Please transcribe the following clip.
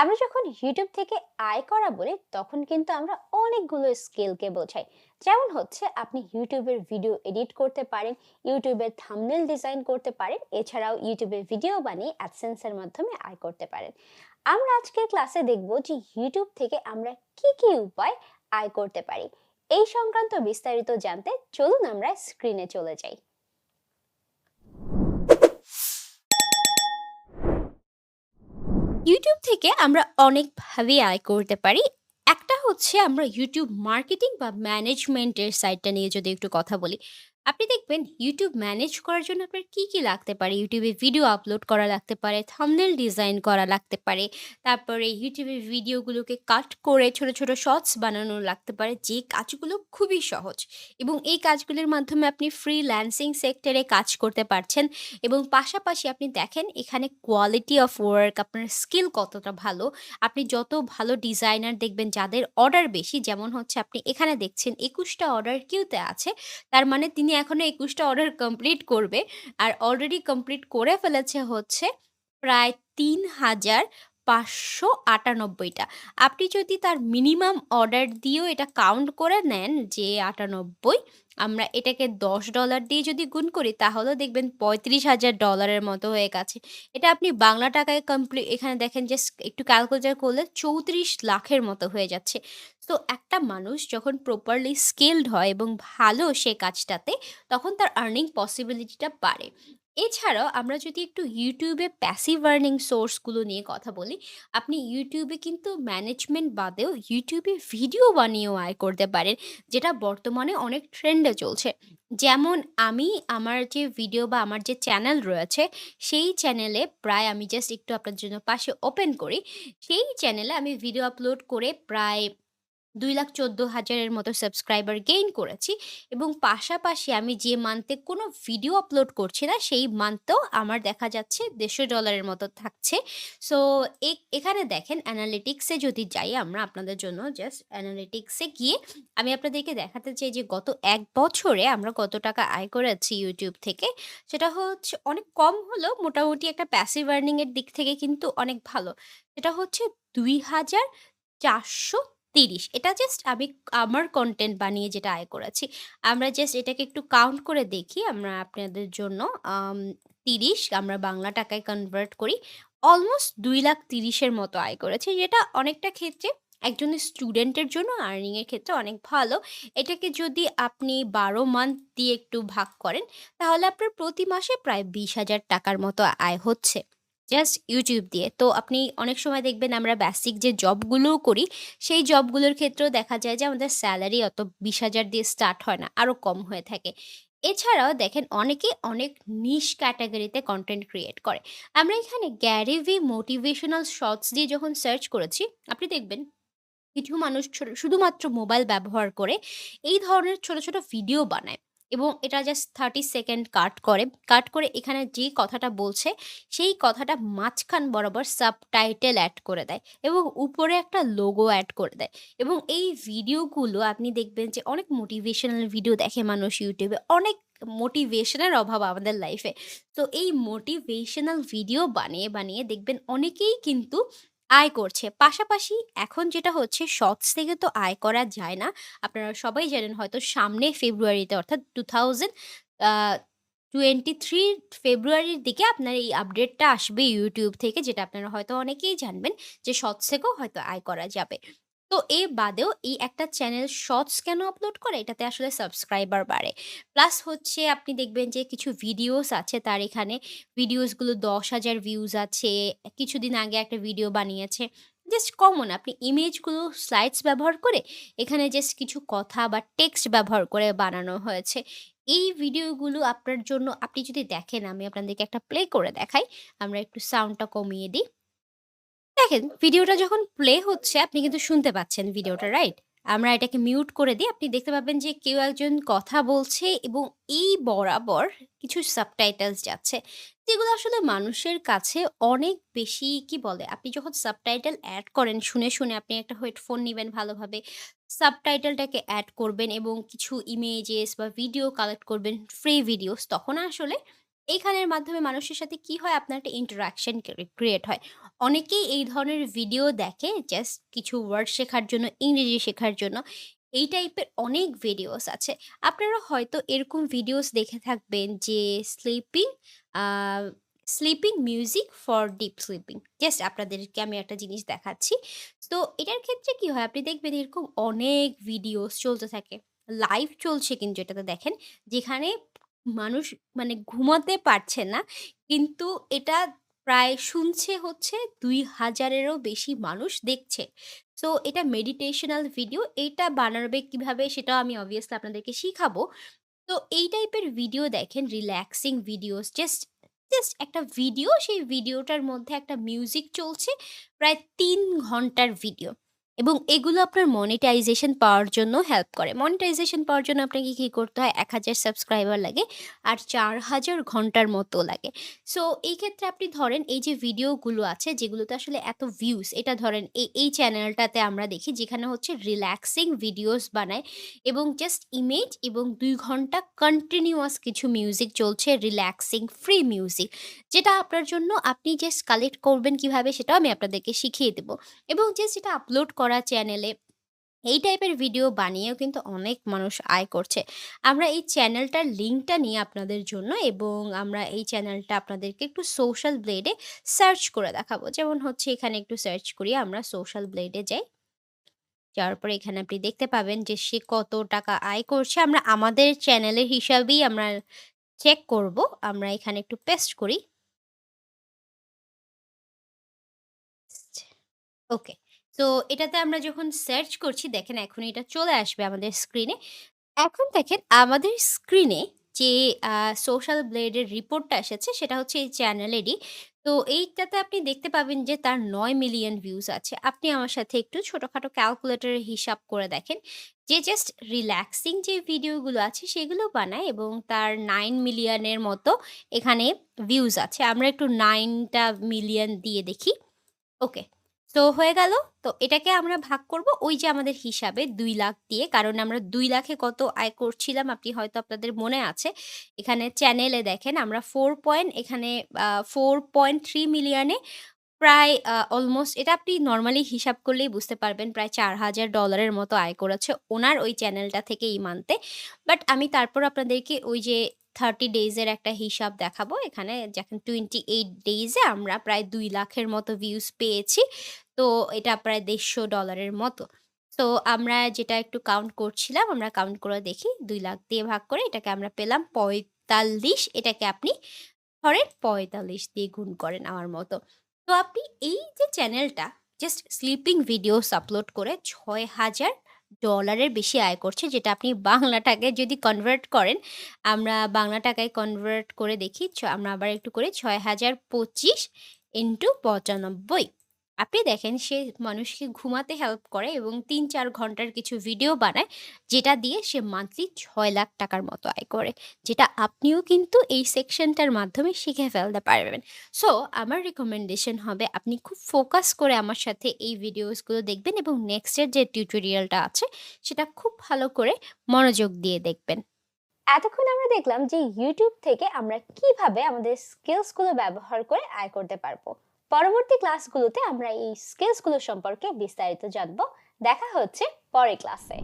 আমরা যখন ইউটিউব থেকে আয় করা বলি, তখন কিন্তু আমরা অনেকগুলো স্কিলকে বোঝাই। যেমন হচ্ছে, আপনি ইউটিউবের ভিডিও এডিট করতে পারেন ইউটিউবের থাম্বনেল ডিজাইন করতে পারেন, এছাড়াও ইউটিউবে ভিডিও বানিয়ে অ্যাডসেন্সের মাধ্যমে আয় করতে পারেন। আমরা আজকের ক্লাসে দেখব যে ইউটিউব থেকে আমরা কি কি উপায় আয় করতে পারি। এই সংক্রান্ত বিস্তারিত জানতে চলুন আমরা স্ক্রিনে চলে যাই। ইউটিউব থেকে আমরা অনেকভাবে আয় করতে পারি। একটা হচ্ছে আমরা ইউটিউব মার্কেটিং বা ম্যানেজমেন্টের সাইডটা নিয়ে যদি একটু কথা বলি। আপনি দেখবেন ইউটিউব ম্যানেজ করার জন্য আপনার কি, কি লাগতে পারে? ইউটিউবে ভিডিও আপলোড করা লাগতে পারে, থামনেল ডিজাইন করা লাগতে পারে। তারপরে ইউটিউবের ভিডিওগুলোকে কাট করে ছোট, ছোট শর্টস বানানো লাগতে পারে, যে কাজগুলো খুবই সহজ। এবং এই কাজগুলোর মাধ্যমে আপনি ফ্রিল্যান্সিং সেক্টরে কাজ করতে পারছেন এবং পাশাপাশি আপনি দেখেন এখানে কোয়ালিটি অফ ওয়ার্ক আপনার স্কিল কতটা ভালো। আপনি যত ভালো ডিজাইনার দেখবেন যাদের অর্ডার বেশি যেমন হচ্ছে আপনি এখানে দেখছেন একুশটা অর্ডার কিউতে আছে। তার মানে তিনি এখনও ২১ টা অর্ডার কমপ্লিট করবে। আর অলরেডি কমপ্লিট করে ফেলেছে হচ্ছে প্রায় ৩,৫৯৮ আটানব্বইটা আপনি যদি তার মিনিমাম অর্ডার দিয়েও এটা কাউন্ট করে নেন যে ৯৮ আমরা এটাকে $১০ দিয়ে যদি গুণ করি তাহলেও দেখবেন পঁয়ত্রিশ হাজার ডলারের মতো হয়ে গেছে। এটা আপনি বাংলা টাকায় কমপ্লি এখানে দেখেন যে একটু ক্যালকুলেটর করলে ৩৪ লাখের মতো হয়ে যাচ্ছে। তো একটা মানুষ যখন প্রপারলি স্কিলড হয় এবং ভালো সে কাজটাতে তখন তার আর্নিং পসিবিলিটিটা বাড়ে। এছাড়াও আমরা যদি একটু ইউটিউবে প্যাসিভ আর্নিং সোর্সগুলো নিয়ে কথা বলি, আপনি ইউটিউবে কিন্তু ম্যানেজমেন্ট বাদেও ইউটিউবে ভিডিও বানিয়েও আয় করতে পারেন। যেটা বর্তমানে অনেক ট্রেন্ডে চলছে। যেমন আমি আমার যে ভিডিও বা আমার যে চ্যানেল রয়েছে, সেই চ্যানেলে প্রায় আমি জাস্ট একটু আপনার জন্য পাশে ওপেন করি। সেই চ্যানেলে আমি ভিডিও আপলোড করে প্রায় ২,১৪,০০০ হাজারের মতো সাবস্ক্রাইবার গেইন করেছি এবং পাশাপাশি আমি যে মান্থে কোনো ভিডিও আপলোড করছি না, সেই মান্থেও আমার দেখা যাচ্ছে $১৫০ মতো থাকছে। সো এখানে দেখেন অ্যানালিটিক্সে যদি যাই আমরা আপনাদের জন্য জাস্ট অ্যানালিটিক্সে গিয়ে আমি আপনাদেরকে দেখাতে চাই যে গত এক বছরে আমরা কত টাকা আয় করেছি ইউটিউব থেকে। সেটা হচ্ছে অনেক কম হলেও মোটামুটি একটা প্যাসিভ আর্নিং এর দিক থেকে কিন্তু অনেক ভালো। সেটা হচ্ছে ২,৪৩০ এটা জাস্ট আমি আমার কন্টেন্ট বানিয়ে যেটা আয় করেছি। আমরা জাস্ট এটাকে একটু কাউন্ট করে দেখি আমরা আপনাদের জন্য তিরিশ আমরা বাংলা টাকায় কনভার্ট করি। অলমোস্ট দুই লাখ তিরিশের মতো আয় করেছি। যেটা অনেকটা ক্ষেত্রে একজন স্টুডেন্টের জন্য আর্নিংয়ের ক্ষেত্রে অনেক ভালো। এটাকে যদি আপনি ১২ মান্থ দিয়ে একটু ভাগ করেন, তাহলে আপনার প্রতি মাসে প্রায় বিশ হাজার টাকার মতো আয় হচ্ছে। জাস্ট ইউটিউব দিয়ে। তো আপনি অনেক সময় দেখবেন আমরা বেসিক যে জবগুলোও করি, সেই জবগুলোর ক্ষেত্রেও দেখা যায় যে আমাদের স্যালারি অত ২০,০০০ দিয়ে স্টার্ট হয় না, আরও কম হয়ে থাকে। এছাড়াও দেখেন অনেকে অনেক নিশ ক্যাটাগরিতে কন্টেন্ট ক্রিয়েট করে। আমরা এখানে গ্যারিভি মোটিভেশনাল শর্টস দিয়ে যখন সার্চ করেছি, আপনি দেখবেন কিছু মানুষ শুধুমাত্র মোবাইল ব্যবহার করে এই ধরনের ছোট, ছোট ভিডিও বানায় এবং এটা জাস্ট 30 সেকেন্ড কাট করে। কাট করে এখানে যে কথাটা বলছে, সেই কথাটা মাঝখান বরাবর সাবটাইটেল অ্যাড করে দেয় এবং উপরে একটা লোগো অ্যাড করে দেয় এবং এই ভিডিওগুলো আপনি দেখবেন যে অনেক মোটিভেশনাল ভিডিও দেখে মানুষ ইউটিউবে। অনেক মোটিভেশনের অভাব আমাদের লাইফে। তো এই মোটিভেশনাল ভিডিও বানিয়ে, বানিয়ে দেখবেন অনেকেই কিন্তু আয় করছে। পাশাপাশি এখন যেটা হচ্ছে, শর্টস থেকে তো আয় করা যায় না। আপনারা সবাই জানেন হয়তো সামনে ফেব্রুয়ারিতে, অর্থাৎ টু থাউজেন্ড টোয়েন্টি থ্রি ফেব্রুয়ারির দিকে আপনার এই আপডেটটা আসবে ইউটিউব থেকে, যেটা আপনারা হয়তো অনেকেই জানবেন যে শর্টস থেকেও হয়তো আয় করা যাবে। তো এ বাদেও এই একটা চ্যানেল শর্টস কেন আপলোড করে? এটাতে আসলে সাবস্ক্রাইবার বাড়ে। প্লাস হচ্ছে আপনি দেখবেন যে কিছু ভিডিওস আছে তার এখানে ভিডিওসগুলো দশ হাজার ভিউজ আছে। কিছুদিন আগে একটা ভিডিও বানিয়েছে। জাস্ট কমন আপনি ইমেজগুলো স্লাইডস ব্যবহার করে এখানে জাস্ট কিছু কথা বা টেক্সট ব্যবহার করে বানানো হয়েছে। এই ভিডিওগুলো আপনার জন্য, আপনি যদি দেখেন, আমি আপনাদেরকে একটা প্লে করে দেখাই। আমরা একটু সাউন্ডটা কমিয়ে দিই। দেখেন ভিডিওটা যখন প্লে হচ্ছে আপনি কিন্তু শুনতে পাচ্ছেন ভিডিওটা, রাইট? আমরা এটাকে মিউট করে দিই। আপনি দেখতে পাবেন যে কেউ একজন কথা বলছে এবং এই বরাবর কিছু সাবটাইটেলস যাচ্ছে। যেগুলো আসলে মানুষের কাছে অনেক বেশি কি বলে? আপনি যখন সাবটাইটেল অ্যাড করেন শুনে, শুনে আপনি একটা হেডফোন নিবেন ভালোভাবে। সাবটাইটেলটাকে অ্যাড করবেন এবং কিছু ইমেজেস বা ভিডিও কালেক্ট করবেন, ফ্রি ভিডিওস তখন আসলে এইখানের মাধ্যমে মানুষের সাথে কি হয় আপনার একটা ইন্টারাকশন ক্রিয়েট হয়। অনেকেই এই ধরনের ভিডিও দেখে জাস্ট কিছু ওয়ার্ড শেখার জন্য, ইংরেজি শেখার জন্য। এই টাইপের অনেক ভিডিওস আছে। আপনারা হয়তো এরকম ভিডিওস দেখে থাকবেন যে sleeping sleeping music for deep sleeping. Just আপনাদেরকে আমি একটা জিনিস দেখাচ্ছি। তো এটার ক্ষেত্রে কি হয়? আপনি দেখবেন এরকম অনেক ভিডিওস চলতে থাকে। লাইভ চলছে কিন্তু এটাতে দেখেন। যেখানে মানুষ মানে ঘুমাতে পারছে না। কিন্তু এটা প্রায় শুনছে হচ্ছে ২০০০ এরও বেশি মানুষ দেখছে। সো এটা মেডিটেশনাল ভিডিও। এইটা বানাবে কীভাবে সেটাও আমি obviously আপনাদেরকে শিখাবো। তো এই টাইপের ভিডিও দেখেন রিল্যাক্সিং ভিডিওস জাস্ট জাস্ট একটা ভিডিও সেই ভিডিওটার মধ্যে একটা মিউজিক চলছে, প্রায় ৩ ঘণ্টার ভিডিও এবং এগুলো আপনার মনিটাইজেশন পাওয়ার জন্য হেল্প করে। মনিটাইজেশন পাওয়ার জন্য আপনাকে কি করতে হয় ১০০০ সাবস্ক্রাইবার লাগে আর ৪০০০ ঘণ্টার মতো লাগে। সো এই ক্ষেত্রে আপনি ধরেন এই যে ভিডিওগুলো আছে, যেগুলোতে আসলে এত ভিউজ এটা ধরেন এই এই চ্যানেলটাতে আমরা দেখি যেখানে হচ্ছে রিল্যাক্সিং ভিডিওস বানায় এবং জাস্ট ইমেজ এবং দুই ঘণ্টা কন্টিনিউয়াস কিছু মিউজিক চলছে রিল্যাক্সিং ফ্রি মিউজিক। যেটা আপনার জন্য আপনি জাস্ট কালেক্ট করবেন কীভাবে সেটাও আমি আপনাদেরকে শিখিয়ে দেবো এবং জাস্ট এটা আপলোড করা চ্যানেলে এই টাইপের ভিডিও বানিয়েও কিন্তু অনেক মানুষ আয় করছে। আমরা এই চ্যানেলটার লিঙ্কটা নিই আপনাদের জন্য এবং আমরা এই চ্যানেলটা আপনাদেরকে একটু সোশ্যাল ব্লেডে সার্চ করে দেখাবো। যেমন হচ্ছে এখানে একটু সার্চ করি, আমরা সোশ্যাল ব্লেডে যাই। যাওয়ার পরে এখানে আপনি দেখতে পাবেন যে সে কত টাকা আয় করছে। আমরা আমাদের চ্যানেলের হিসাবেই আমরা চেক করব। আমরা এখানে একটু পেস্ট করি। ওকে। তো এটাতে আমরা যখন সার্চ করছি, দেখেন এখন এটা চলে আসবে আমাদের স্ক্রিনে। এখন দেখেন আমাদের স্ক্রিনে যে সোশ্যাল ব্লেডের রিপোর্টটা এসেছে, সেটা হচ্ছে এই চ্যানেলেরই। তো এইটাতে আপনি দেখতে পাবেন যে, তার নয় মিলিয়ন ভিউজ আছে। আপনি আমার সাথে একটু ছোটোখাটো ক্যালকুলেটরে হিসাব করে দেখেন। যে জাস্ট রিল্যাক্সিং যে ভিডিওগুলো আছে, সেগুলো বানায় এবং তার নাইন মিলিয়নের মতো এখানে ভিউজ আছে। আমরা একটু নাইনটা মিলিয়ন দিয়ে দেখি। ওকে। তো হয়ে গেল। তো এটাকে আমরা ভাগ করব ওই যে আমাদের হিসাবে ২,০০,০০০ দিয়ে। কারণ আমরা দুই লাখে কত আয় করছিলাম আপনি হয়তো আপনাদের মনে আছে। এখানে চ্যানেলে দেখেন আমরা ফোর পয়েন্ট এখানে ফোর পয়েন্ট থ্রি মিলিয়নে প্রায় অলমোস্ট এটা আপনি নরমালি হিসাব করলেই বুঝতে পারবেন প্রায় $৪,০০০ এর মতো আয় করেছে উনার ওই চ্যানেলটা থেকে এই মান্থে। বাট আমি তারপর আপনাদেরকে ওই যে 30 ডেইজ এর একটা হিসাব দেখাবো। এখানে যখন 28 ডেইজ এ আমরা প্রায় ২,০০,০০০ লাখের মতো ভিউজ পেয়েছি। তো এটা প্রায় $১৫০ এর মতো। তো আমরা যেটা একটু কাউন্ট করছিলাম, আমরা কাউন্ট করে দেখি ২,০০,০০০ দিয়ে ভাগ করে এটাকে আমরা পেলাম ৪৫ এটাকে আপনি ধরেন ৪৫ দিয়ে গুণ করেন আমার মতো। তো আপনি এই যে চ্যানেলটা জাস্ট স্লিপিং ভিডিওস আপলোড করে ছয় হাজার ডলারের বেশি আয় করছে যেটা আপনি বাংলা টাকায় যদি কনভার্ট করেন, আমরা বাংলা টাকায় কনভার্ট করে দেখি। আমরা আবার একটু করে ছয় হাজার পঁচিশ ইন্টু ৯৫ আপনি দেখেন সে মানুষকে ঘুমাতে হেল্প করে এবং ৩-৪ ঘণ্টার কিছু ভিডিও বানায়, যেটা দিয়ে সে মান্থলি ছয় লাখ টাকার মতো আয় করে। যেটা আপনিও কিন্তু এই সেকশনটার মাধ্যমে শিখে ফেলতে পারবেন। সো আমার রিকমেন্ডেশন হবে আপনি খুব ফোকাস করে আমার সাথে এই ভিডিওসগুলো দেখবেন এবং নেক্সটের যে টিউটোরিয়ালটা আছে, সেটা খুব ভালো করে মনোযোগ দিয়ে দেখবেন। এতক্ষণ আমরা দেখলাম যে YouTube থেকে আমরা কীভাবে আমাদের স্কিলসগুলো ব্যবহার করে আয় করতে পারব। পরবর্তী ক্লাসগুলোতে আমরা এই স্কিলসগুলো সম্পর্কে বিস্তারিত জানব দেখা হচ্ছে পরের ক্লাসে।